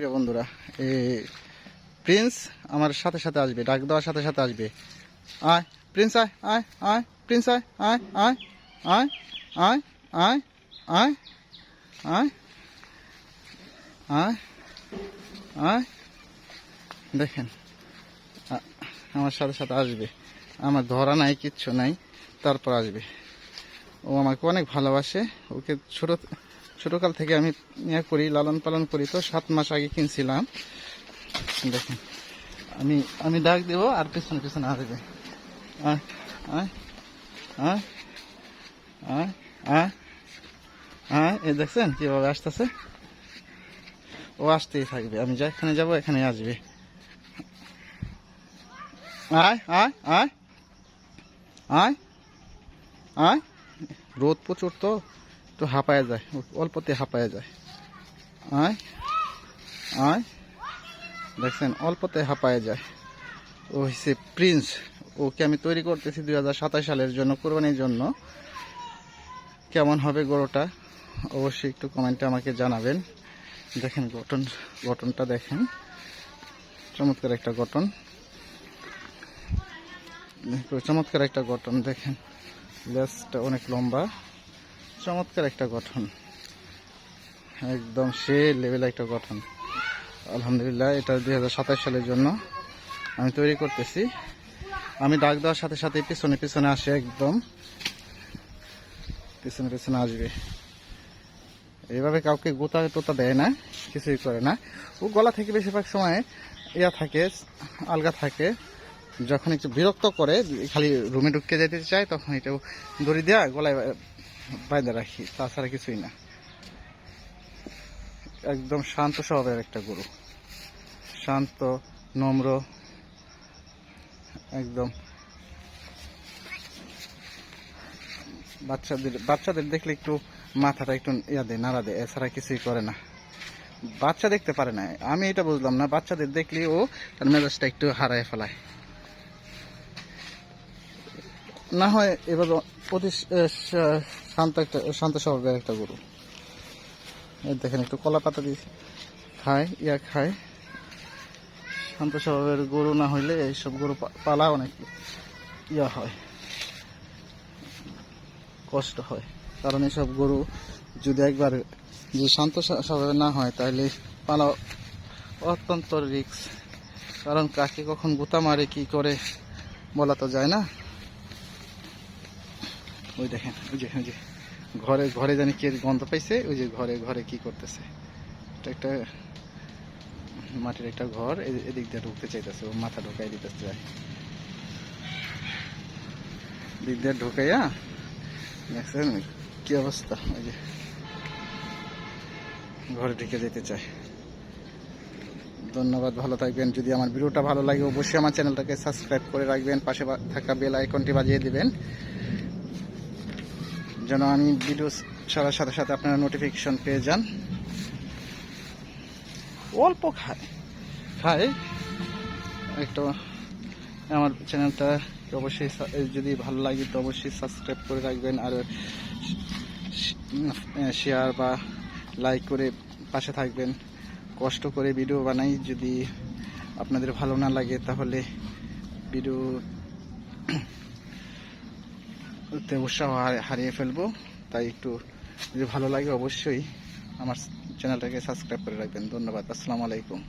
প্রিয় বন্ধুরা এই প্রিন্স আমার সাথে সাথে আসবে ডাক দেওয়ার সাথে সাথে আসবে আয় প্রিন্স আয় আয় আয় প্রিন্স আয় আয় আয় আয় আয় আয় আয় আয় আয় আয় দেখেন আমার সাথে সাথে আসবে আমার ধরা নাই কিচ্ছু নাই তারপর আসবে ও আমাকে অনেক ভালোবাসে ওকে ছোট ছোটকাল থেকে আমি ইয়ে করি, লালন পালন করি তো, সাত মাস আগে কিনছিলাম। দেখেন, আমি আমি ডাক দেবো আর পেছনে পেছনে আসবে আয় আয় এই দেখছেন কীভাবে আসতেছে? ও আসতেই থাকবে, আমি যেখানে যাব, এখানে আসবে। আয় আয় আয় আয় আয়, রোদ প্রচুর তো। একটু হাঁপায়া যায়, অল্পতে হাঁপায়া যায়। আয় আয়। দেখছেন, অল্পতে হাঁপায়া যায়। ও হচ্ছে প্রিন্স। ওকে আমি তৈরি করতেছি দুই হাজার সাতাশ সালের জন্য, কোরবানির জন্য। কেমন হবে গরুটা? অবশ্যই একটু কমেন্টে আমাকে জানাবেন। দেখেন গঠন, গঠনটা দেখেন। চমৎকার একটা গঠন। চমৎকার একটা গঠন, দেখেন। লেজটা অনেক লম্বা। চমৎকার একটা গঠন। একদম সে লেভেল একটা গঠন। আলহামদুলিল্লাহ, এটা দুই হাজার সাতাশ সালের জন্য আমি তৈরি করতেছি। আমি ডাক দেওয়ার সাথে সাথে পিছনে পিছনে আসে একদম। পিছনে পিছনে আসবে। এইভাবে কাউকে গোতা টোতা দেয় না, কিছুই করে না। ও গলা থেকে বেশিরভাগ সময় ইয়া থাকে, আলগা থাকে। যখন একটু বিরক্ত করে, খালি রুমে ঢুকে যেতে চায়, তখন এটা দড়ি দেওয়া গলায় বাইন্দা রাখি, তাছাড়া কিছুই না। একদম শান্ত স্বভাবের একটা গরু। শান্ত, নম্র, একদম বাচ্চাদের বাচ্চাদের দেখলে একটু মাথাটা একটু ইয়া দেয়, নাড়া দেয়, এছাড়া কিছুই করে না। বাচ্চা দেখতে পারে না, আমি এটা বুঝলাম না, বাচ্চাদের দেখলে ও তার মেজাজটা একটু হারায় ফেলায়। না হয় এবার অতি শান্ত একটা, শান্ত স্বভাবের একটা গরু। এই দেখেন, একটু কলা পাতা দিয়ে খায়, ইয়া খায়। শান্ত স্বভাবের গরু না হইলে এইসব গরু পালা অনেক ইয়া হয়। কষ্ট হয়। কারণ এসব গরু যদি একবার যে শান্ত স্ব- স্বভাবের না হয় তাহলে পালা অত্যন্ত রিক্স কারণ কাকে কখন গুতা মারে, কি করে, বলা তো যায় না। ওই দেখেন, ওই যে ওই যে, ঘরে ঘরে জানি কে গন্ধ পাইছে, ওই যে ঘরে ঘরে কি করতেছে। এটা একটা মাটির একটা ঘর এদিক দিয়ে ঢুকতে চাইতেছে, ও মাথা ঢুকাই দিতে চায় দিক দিয়ে ঢুকাইয়া দেখছেন কি অবস্থা, ওই যে ঘরে ঢুকে যেতে চায়। ধন্যবাদ, ভালো থাকবেন। যদি আমার ভিডিওটা ভালো লাগে, অবশ্যই আমার চ্যানেলটাকে সাবস্ক্রাইব করে রাখবেন, পাশে থাকা বেল আইকনটি বাজিয়ে দিবেন। যেন আমি ভিডিও ছাড়ার সাথে সাথে আপনারা নোটিফিকেশন পেয়ে যান। অল্প খায়। খায়। একটু আমার চ্যানেলটা অবশ্যই যদি ভালো লাগে তো অবশ্যই সাবস্ক্রাইব করে রাখবেন আর শেয়ার বা লাইক করে পাশে থাকবেন। কষ্ট করে ভিডিও বানাই। যদি আপনাদের ভালো না লাগে তাহলে ভিডিও উৎসাহ হারিয়ে ফেলব। তাই একটু যদি ভালো লাগে অবশ্যই আমার চ্যানেলটাকে সাবস্ক্রাইব করে রাখবেন। ধন্যবাদ। আসসালামু আলাইকুম।